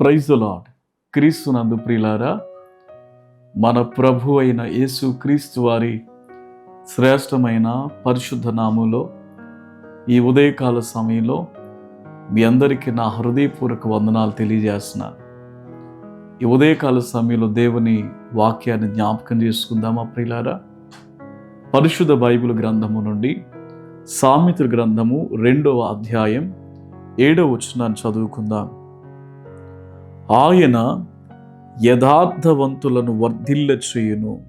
Praise lord క్రీస్తునందు ప్రియులారా మన ప్రభు అయిన యేసు క్రీస్తు వారి శ్రేష్టమైన పరిశుద్ధ నామంలో ఈ ఉదయకాల సమయంలో మీ అందరికీ నా హృదయపూర్వక వందనాలు తెలియజేస్తున్నాను ఈ ఉదయకాల సమయంలో దేవుని వాక్యాన్ని జ్ఞాపకం చేసుకుందామా ప్రియులారా? పరిశుద్ధ బైబిల్ గ్రంథము నుండి సామెతల గ్రంథము రెండవ అధ్యాయం ఏడవ వచనాన్ని చదువుకుందాం. ఆయన యథార్థవంతులను వర్ధిల్ల చేయును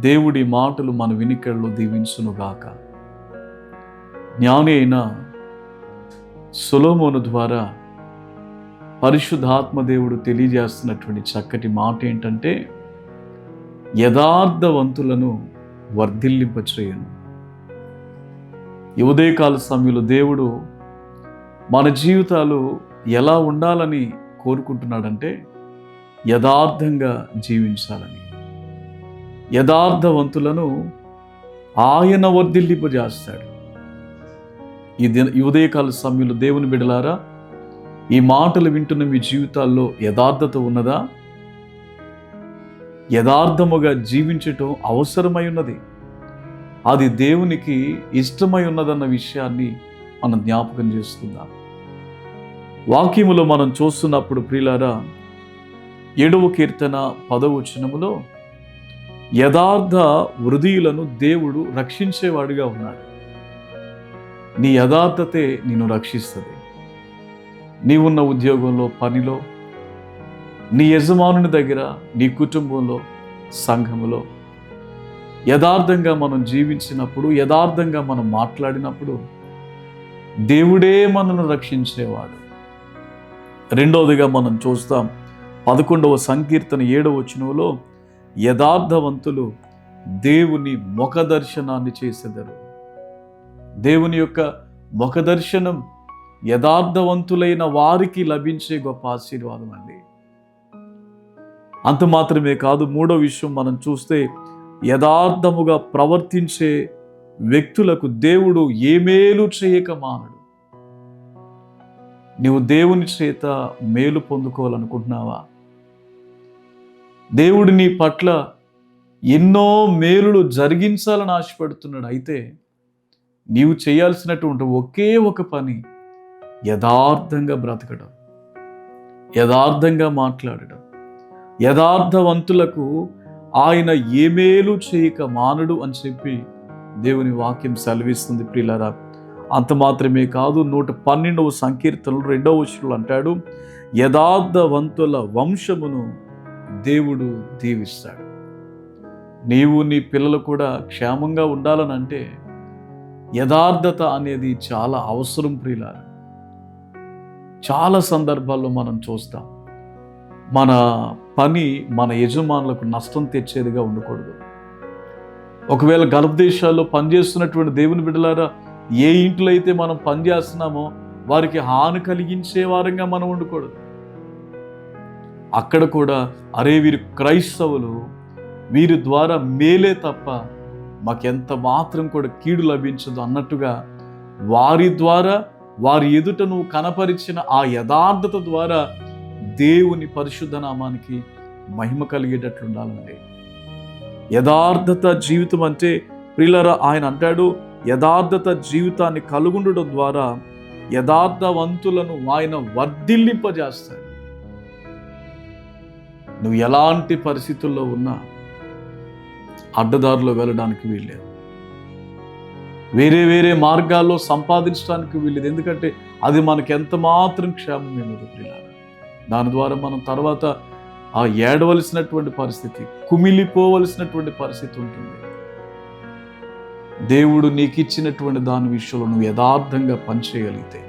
దేవుడి మాటలు మన వినికల్లో దీవించునుగాక. జ్ఞాని అయిన సులోమోను ద్వారా పరిశుద్ధాత్మ దేవుడు తెలియజేస్తున్నటువంటి చక్కటి మాట ఏంటంటే యథార్థవంతులను వర్ధిల్లింపచేయను. ఈ ఉదయకాల సమయంలో దేవుడు మన జీవితాలు ఎలా ఉండాలని కోరుకుంటున్నాడంటే యథార్థంగా జీవించాలని. యథార్థవంతులను ఆయన వర్ధిల్లింపజేస్తాడు. ఈ దిన ఈ ఉదయకాల సమయంలో దేవుని బిడలారా ఈ మాటలు వింటున్న మీ జీవితాల్లో యథార్థత ఉన్నదా? యథార్థముగా జీవించటం అవసరమై ఉన్నది. అది దేవునికి ఇష్టమై ఉన్నదన్న విషయాన్ని మనం జ్ఞాపకం చేసుకుందాం. వాక్యములో మనం చూస్తున్నప్పుడు ప్రియులారా ఏడవ కీర్తన పదవచనములో యథార్థ హృదయులను దేవుడు రక్షించేవాడుగా ఉన్నాడు. నీ యథార్థతే నిన్ను రక్షిస్తుంది. నీవున్న ఉద్యోగంలో పనిలో నీ యజమానుని దగ్గర నీ కుటుంబంలో సంఘములో యథార్థంగా మనం జీవించినప్పుడు యథార్థంగా మనం మాట్లాడినప్పుడు దేవుడే మనను రక్షించేవాడు. రెండవదిగా మనం చూస్తాం పదకొండవ సంకీర్తన ఏడవ వచనంలో యథార్థవంతులు దేవుని ముఖ దర్శనాన్ని చేసేదరు. దేవుని యొక్క ముఖ దర్శనం యథార్థవంతులైన వారికి లభించే గొప్ప ఆశీర్వాదం అండి. అంత మాత్రమే కాదు మూడో విషయం మనం చూస్తే యథార్థముగా ప్రవర్తించే వ్యక్తులకు దేవుడు ఏ మేలు చేయక మానడు. నీవు దేవుని చేత మేలు పొందుకోవాలనుకుంటున్నావా? దేవుడు నీ పట్ల ఎన్నో మేలులు జరిగించాలని ఆశపడుతున్నాడు. అయితే నీవు చేయాల్సినటువంటి ఒకే ఒక పని యథార్థంగా బ్రతకడం యథార్థంగా మాట్లాడడం. యథార్థవంతులకు ఆయన ఏ మేలు చేయక మానడు అని చెప్పి దేవుని వాక్యం సెలవిస్తుంది ప్రియులరా. అంత మాత్రమే కాదు నూట పన్నెండవ సంకీర్తనలు రెండవ వచనంలో అంటాడు యథార్థవంతుల వంశమును దేవుడు దీవిస్తాడు. నీవు నీ పిల్లలు కూడా క్షేమంగా ఉండాలని అంటే యథార్థత అనేది చాలా అవసరం ప్రియుల చాలా సందర్భాల్లో మనం చూస్తాం మన పని మన యజమానులకు నష్టం తెచ్చేదిగా ఉండకూడదు. ఒకవేళ గల్ఫ్ దేశాల్లో పనిచేస్తున్నటువంటి దేవుని బిడ్డలారా ఏ ఇంట్లో అయితే మనం పనిచేస్తున్నామో వారికి హాని కలిగించే వారంగా మనం ఉండకూడదు. అక్కడ కూడా అరే వీరు క్రైస్తవులు వీరి ద్వారా మేలే తప్ప మాకెంత మాత్రం కూడా కీడు లభించదు అన్నట్టుగా వారి ద్వారా వారి ఎదుట నువ్వు కనపరిచిన ఆ యథార్థత ద్వారా దేవుని పరిశుద్ధ నామానికి మహిమ కలిగేటట్లు ఉండాలండి యథార్థత జీవితం అంటే ప్రిల్లరా ఆయన అంటాడు యథార్థత జీవితాన్ని కలుగుండడం ద్వారా యథార్థవంతులను ఆయన వర్ధిల్లింపజేస్తాడు. నువ్వు ఎలాంటి పరిస్థితుల్లో ఉన్నా అడ్డదారిలో వెళ్ళడానికి వీల్లేదు. వేరే వేరే మార్గాల్లో సంపాదించడానికి వీల్లేదు. ఎందుకంటే అది మనకు ఎంత మాత్రం క్షేమం ఇవ్వదు దాని ద్వారా మనం తర్వాత ఆ ఏడవలసినటువంటి పరిస్థితి కుమిలిపోవలసినటువంటి పరిస్థితి ఉంటుంది. దేవుడు నీకు ఇచ్చినటువంటి దాని విషయంలో నువ్వు యథార్థంగా పనిచేయగలిగితే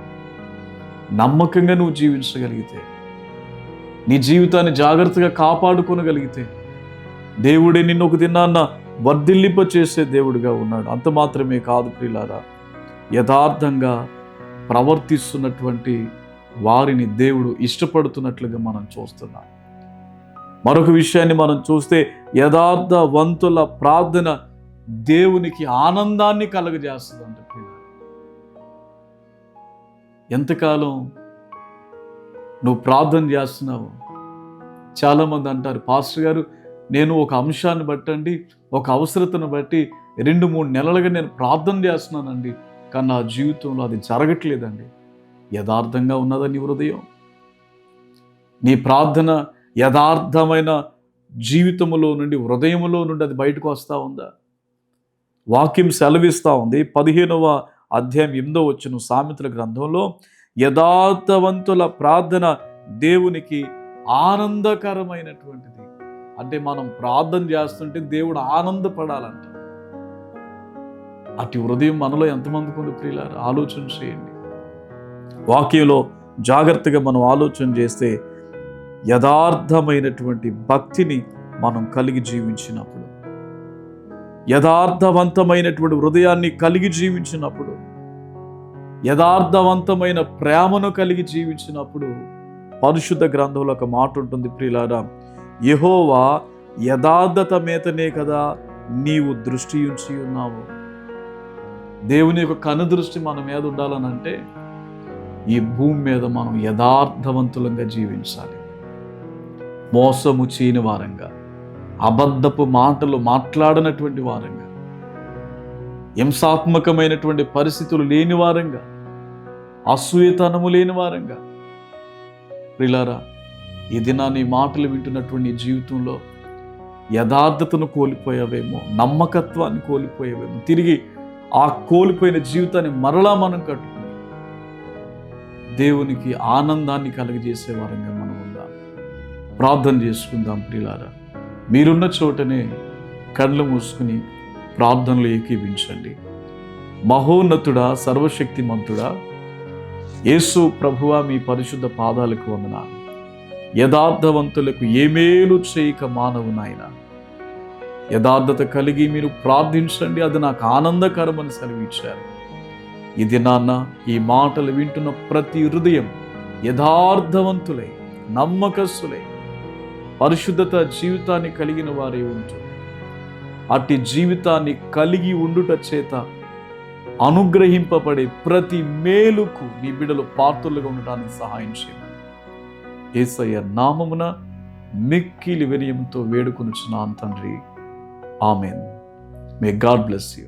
నమ్మకంగా నువ్వు జీవించగలిగితే నీ జీవితాన్ని జాగ్రత్తగా కాపాడుకోనగలిగితే దేవుడే నిన్ను ఒక దినాన్న వర్ధిల్లింప చేసే దేవుడిగా ఉన్నాడు. అంత మాత్రమే కాదు ప్రియులారా యథార్థంగా ప్రవర్తిస్తున్నటువంటి వారిని దేవుడు ఇష్టపడుతున్నట్లుగా మనం చూస్తున్నాం. మరొక విషయాన్ని మనం చూస్తే యథార్థవంతుల ప్రార్థన దేవునికి ఆనందాన్ని కలగజేస్తుంది ఎంతకాలం నువ్వు ప్రార్థన చేస్తున్నావు? చాలామంది అంటారు పాస్టర్ గారు నేను ఒక అంశాన్ని బట్టండి ఒక అవసరతను బట్టి రెండు మూడు నెలలుగా నేను ప్రార్థన చేస్తున్నానండి కానీ నా జీవితంలో అది జరగట్లేదండి. యథార్థంగా ఉన్నదా నీ హృదయం? నీ ప్రార్థన యథార్థమైన జీవితములో నుండి హృదయములో నుండి అది బయటకు వస్తూ ఉందా? వాక్యం సెలవిస్తూ ఉంది. పదిహేనవ అధ్యాయం ఎనిమిదో వచ్చిన సామెతల గ్రంథంలో యథార్థవంతుల ప్రార్థన దేవునికి ఆనందకరమైనటువంటిది. అంటే మనం ప్రార్థన చేస్తుంటే దేవుడు ఆనందపడాలంట. అటు హృదయం మనలో ఎంతమందికి ఉంది ప్రియులారు? ఆలోచన చేయండి. వాక్యంలో జాగ్రత్తగా మనం ఆలోచన చేస్తే యథార్థమైనటువంటి భక్తిని మనం కలిగి జీవించినప్పుడు యథార్థవంతమైనటువంటి హృదయాన్ని కలిగి జీవించినప్పుడు యథార్థవంతమైన ప్రేమను కలిగి జీవించినప్పుడు పరిశుద్ధ గ్రంథంలో ఒక మాట ఉంటుంది ప్రియులారా. యహోవా యథార్థత మేతనే కదా నీవు దృష్టి ఉంచి ఉన్నావు. దేవుని యొక్క కనుదృష్టి మన మీద ఉండాలనంటే ఈ భూమి మీద మనం యథార్థవంతులంగా జీవించాలి. మోసము చేయని వారంగా. అబద్ధపు మాటలు మాట్లాడినటువంటి వారంగా. హింసాత్మకమైనటువంటి పరిస్థితులు లేని వారంగా. అసూయతనము లేని వారంగా. ప్రిలారా ఈ దినాన్ని మాటలు వింటున్నటువంటి జీవితంలో యథార్థతను కోల్పోయావేమో నమ్మకత్వాన్ని కోల్పోయావేమో తిరిగి ఆ కోల్పోయిన జీవితాన్ని మరలా మనం కట్టుకుని దేవునికి ఆనందాన్ని కలుగజేసే వారంగా మనం ఉందాం. ప్రార్థన చేసుకుందాం ప్రిలారా. మీరున్న చోటనే కళ్ళు మూసుకుని ప్రార్థనలు ఏకీవించండి మహోన్నతుడా సర్వశక్తిమంతుడా యేసు ప్రభువా మీ పరిశుద్ధ పాదాలకు వందన యథార్థవంతులకు ఏమేలు చేయక మానవు నాయన. యథార్థత కలిగి మీరు ప్రార్థించండి అది నాకు ఆనందకరమని సెలవిచ్చారు. ఇది నాన్న ఈ మాటలు వింటున్న ప్రతి హృదయం యథార్థవంతులై నమ్మకస్తులై పరిశుద్ధత జీవితాన్ని కలిగిన వారే ఉంటుంది అట్టి జీవితాన్ని కలిగి ఉండుట చేత అనుగ్రహింపబడే ప్రతి మేలుకు నీ బిడలు పాత్రలుగా ఉండటానికి సహాయం చేయమని ఏసయ్య నామమున మిక్కిలి వినయంతో వేడుకొనుచున్నాను తండ్రి. Amen. May God bless you